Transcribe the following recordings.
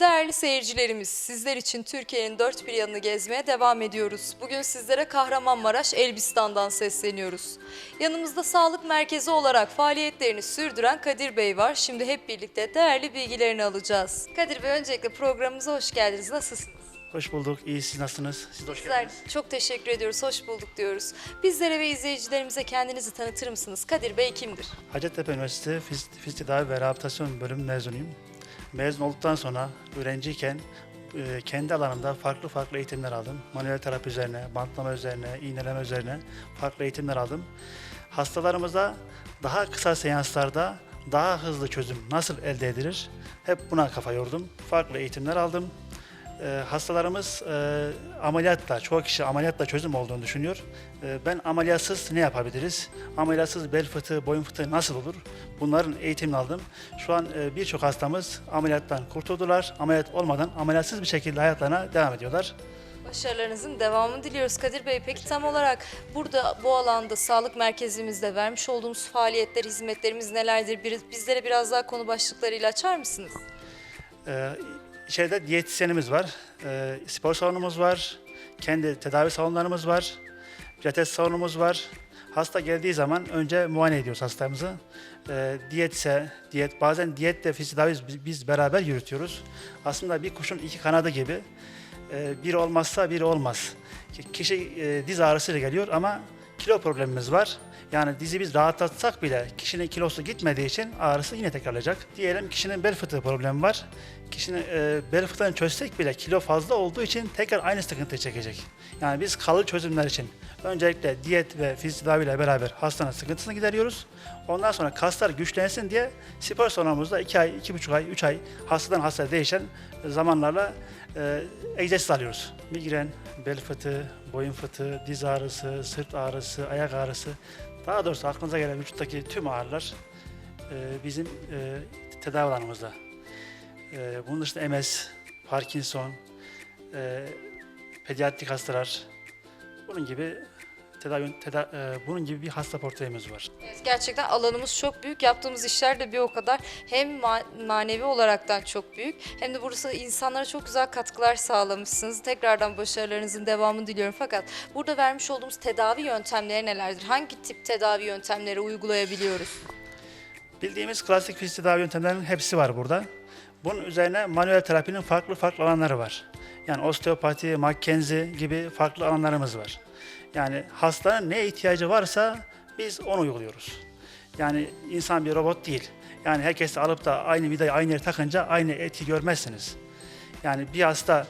Değerli seyircilerimiz, sizler için Türkiye'nin dört bir yanını gezmeye devam ediyoruz. Bugün sizlere Kahramanmaraş, Elbistan'dan sesleniyoruz. Yanımızda sağlık merkezi olarak faaliyetlerini sürdüren Kadir Bey var. Şimdi hep birlikte değerli bilgilerini alacağız. Kadir Bey öncelikle programımıza hoş geldiniz. Nasılsınız? Hoş bulduk. İyi siz nasılsınız? Siz de hoş Bizler geldiniz. çok teşekkür ediyoruz, hoş bulduk diyoruz. Bizlere ve izleyicilerimize kendinizi tanıtır mısınız? Kadir Bey kimdir? Hacettepe Üniversitesi Fiz, Fiz Tedavi ve Rehabilitasyon bölümü mezunuyum. Mezun olduktan sonra öğrenciyken e, kendi alanımda farklı farklı eğitimler aldım. Manuel terapi üzerine, bantlama üzerine, iğneleme üzerine farklı eğitimler aldım. Hastalarımıza daha kısa seanslarda daha hızlı çözüm nasıl elde edilir? Hep buna kafa yordum. Farklı eğitimler aldım. E, hastalarımız e, ameliyatla, çoğu kişi ameliyatla çözüm olduğunu düşünüyor. E, ben ameliyatsız ne yapabiliriz? Ameliyatsız bel fıtığı, boyun fıtığı nasıl olur? Bunların eğitimini aldım. Şu an e, birçok hastamız ameliyattan kurtuldular. Ameliyat olmadan ameliyatsız bir şekilde hayatlarına devam ediyorlar. Başarılarınızın devamını diliyoruz Kadir Bey. Peki tam olarak burada bu alanda sağlık merkezimizde vermiş olduğumuz faaliyetler, hizmetlerimiz nelerdir? Bir- Bizlere biraz daha konu başlıklarıyla açar mısınız? Ee, içeride diyetisyenimiz var, ee, spor salonumuz var, kendi tedavi salonlarımız var, pilates salonumuz var. Hasta geldiği zaman önce muayene ediyoruz hastamızı. Ee, diyetse, diyet, bazen diyetle tedavi biz, biz beraber yürütüyoruz. Aslında bir kuşun iki kanadı gibi. Ee, biri olmazsa biri olmaz. Ki- Kişi e, diz ağrısıyla geliyor ama kilo problemimiz var. Yani dizi biz rahatlatsak bile kişinin kilosu gitmediği için ağrısı yine tekrarlayacak. Diyelim kişinin bel fıtığı problemi var. Kişinin e, bel fıtığını çözsek bile kilo fazla olduğu için tekrar aynı sıkıntıyı çekecek. Yani biz kalıcı çözümler için öncelikle diyet ve fizik tedaviyle beraber hastanın sıkıntısını gideriyoruz. Ondan sonra kaslar güçlensin diye spor salonumuzda 2 ay, 2,5 ay, 3 ay hastadan hastaya değişen zamanlarla e, egzersiz alıyoruz. Migren, bel fıtığı, boyun fıtığı, diz ağrısı, sırt ağrısı, ayak ağrısı, daha doğrusu aklınıza gelen vücuttaki tüm ağrılar e, bizim e, tedavi alanımızda. E, bunun dışında MS, Parkinson, e, pediatrik hastalar, bunun gibi tedavi, teda- e, bunun gibi bir hasta portföyümüz var. Evet, gerçekten alanımız çok büyük. Yaptığımız işler de bir o kadar hem ma- manevi olaraktan çok büyük hem de burası insanlara çok güzel katkılar sağlamışsınız. Tekrardan başarılarınızın devamını diliyorum. Fakat burada vermiş olduğumuz tedavi yöntemleri nelerdir? Hangi tip tedavi yöntemleri uygulayabiliyoruz? Bildiğimiz klasik fizik tedavi yöntemlerinin hepsi var burada. Bunun üzerine manuel terapinin farklı farklı alanları var. Yani osteopati, Mackenzie gibi farklı alanlarımız var. Yani hastanın ne ihtiyacı varsa biz onu uyguluyoruz. Yani insan bir robot değil. Yani herkes alıp da aynı vidayı aynı yere takınca aynı etki görmezsiniz. Yani bir hasta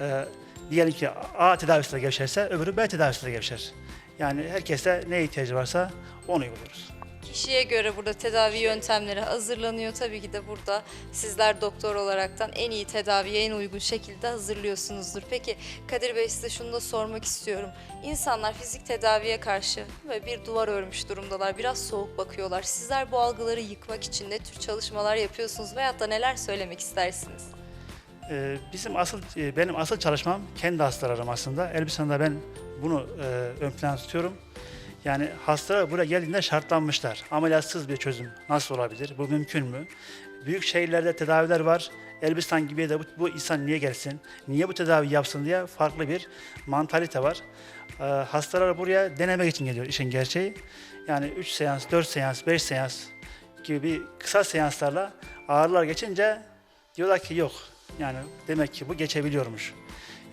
e, diyelim ki A tedavisiyle gevşerse öbürü B tedavisiyle gevşer. Yani herkese ne ihtiyacı varsa onu uyguluyoruz. Kişiye göre burada tedavi yöntemleri hazırlanıyor. Tabii ki de burada sizler doktor olaraktan en iyi tedaviye en uygun şekilde hazırlıyorsunuzdur. Peki Kadir Bey size şunu da sormak istiyorum. İnsanlar fizik tedaviye karşı ve bir duvar örmüş durumdalar. Biraz soğuk bakıyorlar. Sizler bu algıları yıkmak için ne tür çalışmalar yapıyorsunuz veyahut da neler söylemek istersiniz? Ee, Bizim asıl, e, benim asıl çalışmam kendi hastalarım aslında. Elbistan'da ben bunu e, ön plana tutuyorum. Yani hastalar buraya geldiğinde şartlanmışlar. Ameliyatsız bir çözüm nasıl olabilir? Bu mümkün mü? Büyük şehirlerde tedaviler var. Elbistan gibi de bu, bu insan niye gelsin? Niye bu tedavi yapsın diye farklı bir mantalite var. Ee, hastalar buraya denemek için geliyor işin gerçeği. Yani 3 seans, 4 seans, 5 seans gibi bir kısa seanslarla ağrılar geçince diyorlar ki yok. Yani demek ki bu geçebiliyormuş.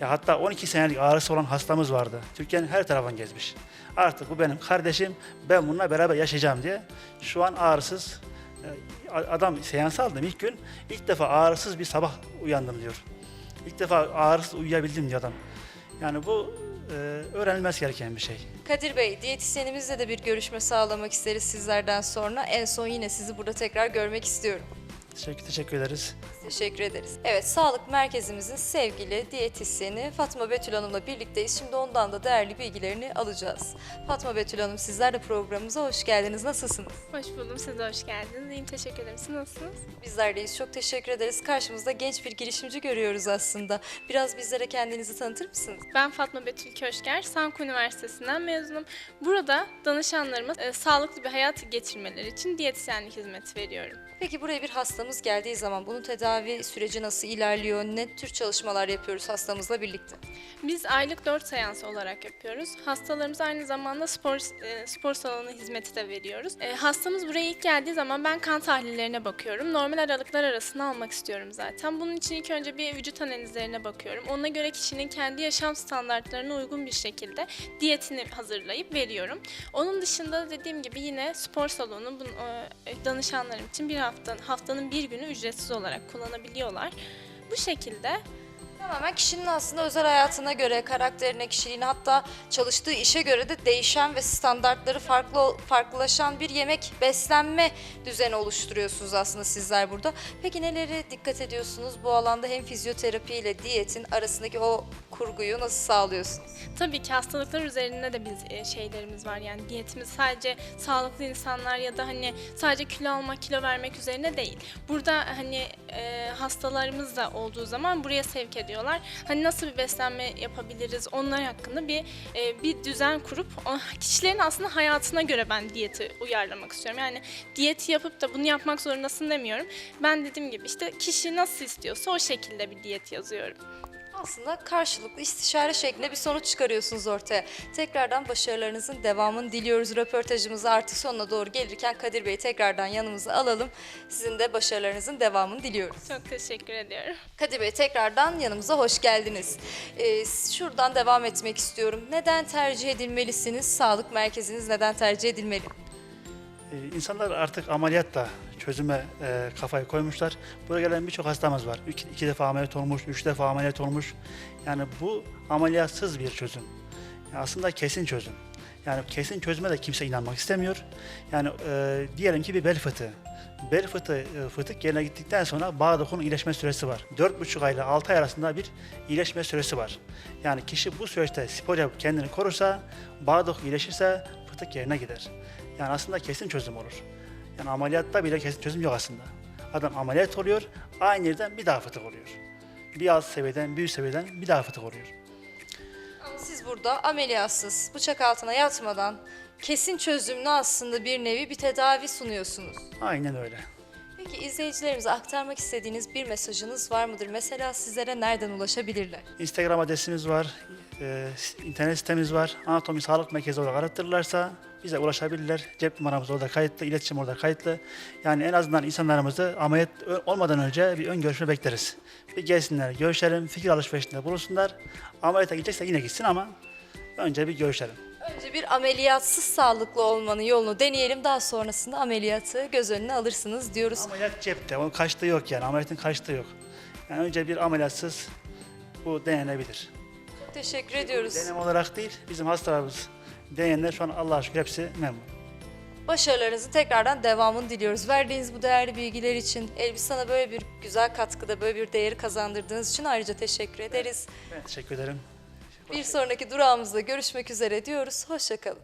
Ya hatta 12 senelik ağrısı olan hastamız vardı. Türkiye'nin her tarafından gezmiş. Artık bu benim kardeşim, ben bununla beraber yaşayacağım diye. Şu an ağrısız, e, adam seans aldım ilk gün, ilk defa ağrısız bir sabah uyandım diyor. İlk defa ağrısız uyuyabildim diyor adam. Yani bu e, öğrenilmesi gereken bir şey. Kadir Bey, diyetisyenimizle de bir görüşme sağlamak isteriz sizlerden sonra. En son yine sizi burada tekrar görmek istiyorum. Teşekkür, teşekkür ederiz. Teşekkür ederiz. Evet, sağlık merkezimizin sevgili diyetisyeni Fatma Betül Hanım'la birlikteyiz. Şimdi ondan da değerli bilgilerini alacağız. Fatma Betül Hanım, sizler de programımıza hoş geldiniz. Nasılsınız? Hoş buldum. Siz de hoş geldiniz. İyiyim. Teşekkür ederim. Siz nasılsınız? Bizler deyiz. Çok teşekkür ederiz. Karşımızda genç bir girişimci görüyoruz aslında. Biraz bizlere kendinizi tanıtır mısınız? Ben Fatma Betül Köşker. Sanko Üniversitesi'nden mezunum. Burada danışanlarıma e, sağlıklı bir hayat geçirmeleri için diyetisyenlik hizmeti veriyorum. Peki buraya bir hastamız geldiği zaman bunun tedavi süreci nasıl ilerliyor? Ne tür çalışmalar yapıyoruz hastamızla birlikte? Biz aylık 4 seans olarak yapıyoruz. Hastalarımıza aynı zamanda spor e, spor salonu hizmeti de veriyoruz. E, hastamız buraya ilk geldiği zaman ben kan tahlillerine bakıyorum. Normal aralıklar arasında almak istiyorum zaten. Bunun için ilk önce bir vücut analizlerine bakıyorum. Ona göre kişinin kendi yaşam standartlarına uygun bir şekilde diyetini hazırlayıp veriyorum. Onun dışında da dediğim gibi yine spor salonu e, danışanlarım için bir hafta haftanın bir günü ücretsiz olarak kullanabiliyorlar. Bu şekilde Tamamen kişinin aslında özel hayatına göre, karakterine, kişiliğine hatta çalıştığı işe göre de değişen ve standartları farklı farklılaşan bir yemek, beslenme düzeni oluşturuyorsunuz aslında sizler burada. Peki nelere dikkat ediyorsunuz bu alanda hem fizyoterapi ile diyetin arasındaki o kurguyu nasıl sağlıyorsunuz? Tabii ki hastalıklar üzerinde de biz e, şeylerimiz var. Yani diyetimiz sadece sağlıklı insanlar ya da hani sadece kilo almak, kilo vermek üzerine değil. Burada hani e, hastalarımız da olduğu zaman buraya sevk ediyorlar. Hani nasıl bir beslenme yapabiliriz? Onlar hakkında bir e, bir düzen kurup kişilerin aslında hayatına göre ben diyeti uyarlamak istiyorum. Yani diyeti yapıp da bunu yapmak zorundasın demiyorum. Ben dediğim gibi işte kişi nasıl istiyorsa o şekilde bir diyet yazıyorum. Aslında karşılıklı istişare şeklinde bir sonuç çıkarıyorsunuz ortaya. Tekrardan başarılarınızın devamını diliyoruz. Röportajımızı artık sonuna doğru gelirken Kadir Bey'i tekrardan yanımıza alalım. Sizin de başarılarınızın devamını diliyoruz. Çok teşekkür ediyorum. Kadir Bey tekrardan yanımıza hoş geldiniz. Ee, şuradan devam etmek istiyorum. Neden tercih edilmelisiniz? Sağlık merkeziniz neden tercih edilmeli? Ee, İnsanlar artık ameliyatla çözüme e, kafayı koymuşlar. Buraya gelen birçok hastamız var. İki, iki defa ameliyat olmuş, üç defa ameliyat olmuş. Yani bu ameliyatsız bir çözüm. Yani aslında kesin çözüm. Yani kesin çözüme de kimse inanmak istemiyor. Yani e, diyelim ki bir bel fıtığı. Bel fıtığı, e, fıtık yerine gittikten sonra bağ dokunun iyileşme süresi var. 4,5 ay ile 6 ay arasında bir iyileşme süresi var. Yani kişi bu süreçte spor yapıp kendini korursa, bağ doku iyileşirse fıtık yerine gider. Yani aslında kesin çözüm olur. Yani ameliyatta bile kesin çözüm yok aslında. Adam ameliyat oluyor, aynı yerden bir daha fıtık oluyor. Bir alt seviyeden, bir üst seviyeden bir daha fıtık oluyor. Ama siz burada ameliyatsız, bıçak altına yatmadan kesin çözümlü aslında bir nevi bir tedavi sunuyorsunuz. Aynen öyle. Peki izleyicilerimize aktarmak istediğiniz bir mesajınız var mıdır? Mesela sizlere nereden ulaşabilirler? Instagram adresimiz var, e, internet sitemiz var. Anatomi Sağlık Merkezi olarak aratırlarsa bize ulaşabilirler. Cep numaramız orada kayıtlı, iletişim orada kayıtlı. Yani en azından insanlarımızı ameliyat olmadan önce bir ön görüşme bekleriz. Bir gelsinler, görüşelim, fikir alışverişinde bulunsunlar. Ameliyata gidecekse yine gitsin ama önce bir görüşelim. Önce bir ameliyatsız sağlıklı olmanın yolunu deneyelim. Daha sonrasında ameliyatı göz önüne alırsınız diyoruz. Ameliyat cepte, onun kaçtığı yok yani. Ameliyatın kaçtığı yok. Yani önce bir ameliyatsız bu denenebilir. Çok teşekkür ediyoruz. Deneme olarak değil, bizim hastalarımız deneyenler şu an Allah'a şükür hepsi memnun. Başarılarınızın tekrardan devamını diliyoruz. Verdiğiniz bu değerli bilgiler için, Elbistan'a böyle bir güzel katkıda, böyle bir değeri kazandırdığınız için ayrıca teşekkür ederiz. Ben teşekkür ederim. Bir sonraki durağımızda görüşmek üzere diyoruz. Hoşçakalın.